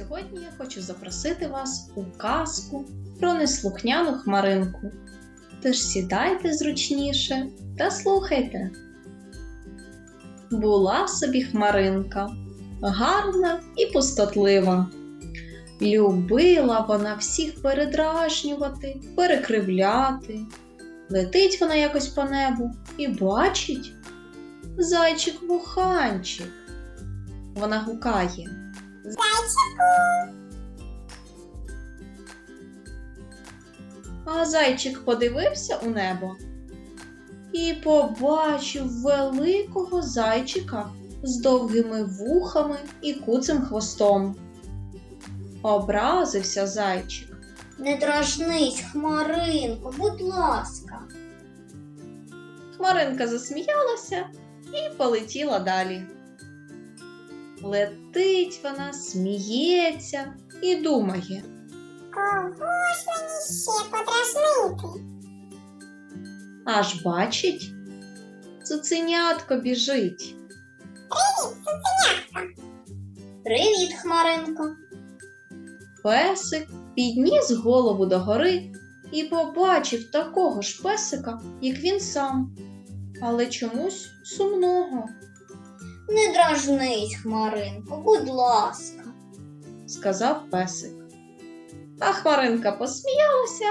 Сьогодні я хочу запросити вас у казку про неслухняну хмаринку. Тож сідайте зручніше та слухайте. Була собі хмаринка, гарна і пустотлива. Любила вона всіх передражнювати, перекривляти. Летить вона якось по небу і бачить зайчик-вуханчик. Вона гукає. А зайчик подивився у небо і побачив великого зайчика з довгими вухами і куцим хвостом. Образився зайчик. Не дражнись, Хмаринко, будь ласка. Хмаринка засміялася і полетіла далі. Летить вона, сміється і думає. Кого ж мені ще подразнити? Аж бачить, цуценятко біжить. Привіт, Хмаринко. Песик підніс голову догори і побачив такого ж песика, як він сам, але чомусь сумного, Не дражнись, Хмаринко, будь ласка. сказав песик. А Хмаринка посміялася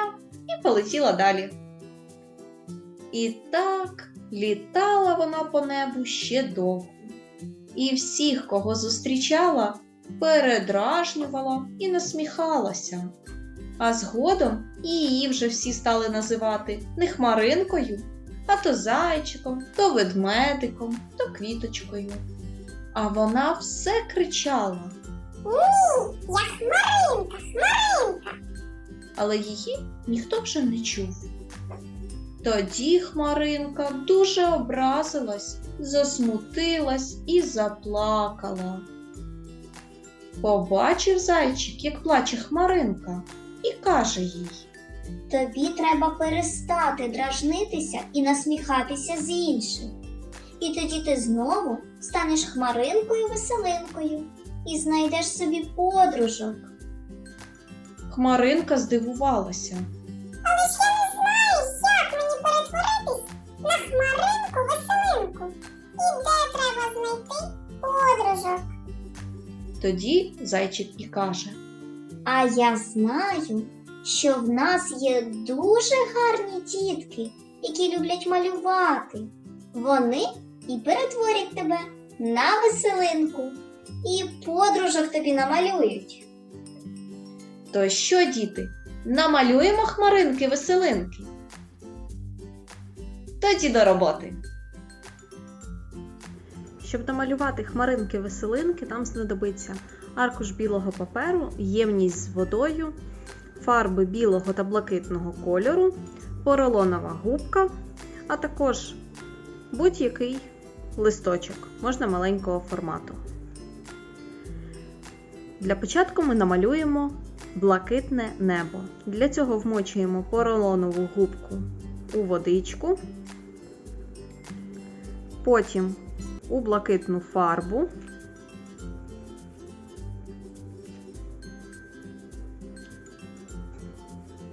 і полетіла далі. І так літала вона по небу ще довго, і всіх, кого зустрічала, передражнювала і насміхалася. А згодом і її вже всі стали називати не хмаринкою, а то зайчиком, то ведмедиком, то квіточкою. А вона все кричала, Я Хмаринка, Хмаринка. але її ніхто вже не чув. Тоді Хмаринка дуже образилась, засмутилась і заплакала. Побачив зайчик, як плаче Хмаринка, і каже їй. Тобі треба перестати дражнитися і насміхатися з інших. І тоді ти знову станеш хмаринкою веселинкою і знайдеш собі подружок. Хмаринка здивувалася. Але ж я не знаю, як мені перетворитись на хмаринку веселинку. І де треба знайти подружок. Тоді зайчик і каже: А я знаю, що в нас є дуже гарні дітки, які люблять малювати. Вони і перетворять тебе на веселинку, і подружок тобі намалюють. То що, діти, намалюємо хмаринки веселинки? Тоді до роботи. Щоб намалювати хмаринки веселинки, нам знадобиться аркуш білого паперу, ємність з водою, фарби білого та блакитного кольору, поролонова губка, а також будь-який листочок, можна маленького формату. Для початку ми намалюємо блакитне небо. Для цього вмочуємо поролонову губку у водичку, потім у блакитну фарбу.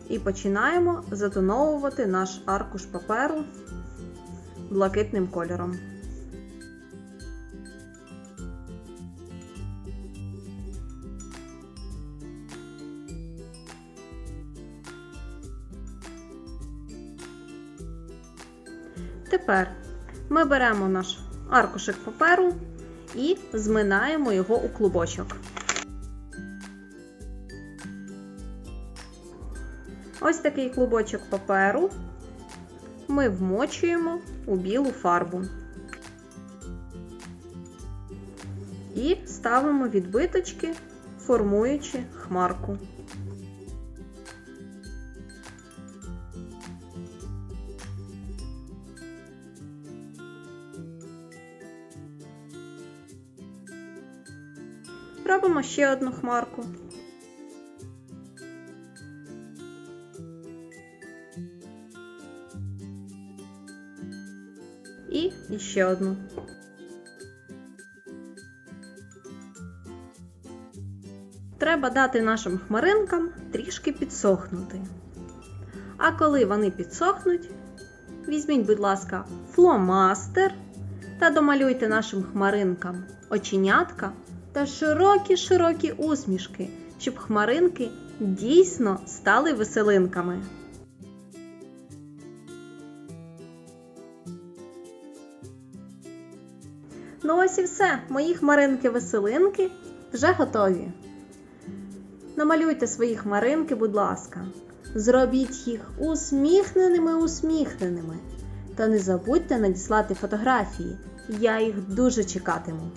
І починаємо затоновувати наш аркуш паперу блакитним кольором. Тепер ми беремо наш аркушик паперу і зминаємо його у клубочок. Ось такий клубочок паперу ми вмочуємо у білу фарбу. І ставимо відбиточки, формуючи хмарку. Робимо ще одну хмарку. І ще одну. Треба дати нашим хмаринкам трішки підсохнути. А коли вони підсохнуть, візьміть, будь ласка, фломастер та домалюйте нашим хмаринкам оченятка та широкі-широкі усмішки, щоб хмаринки дійсно стали веселинками. Ну ось і все. Мої хмаринки-веселинки вже готові. Намалюйте свої хмаринки, будь ласка. Зробіть їх усміхненими-усміхненими. Та не забудьте надіслати фотографії. Я їх дуже чекатиму.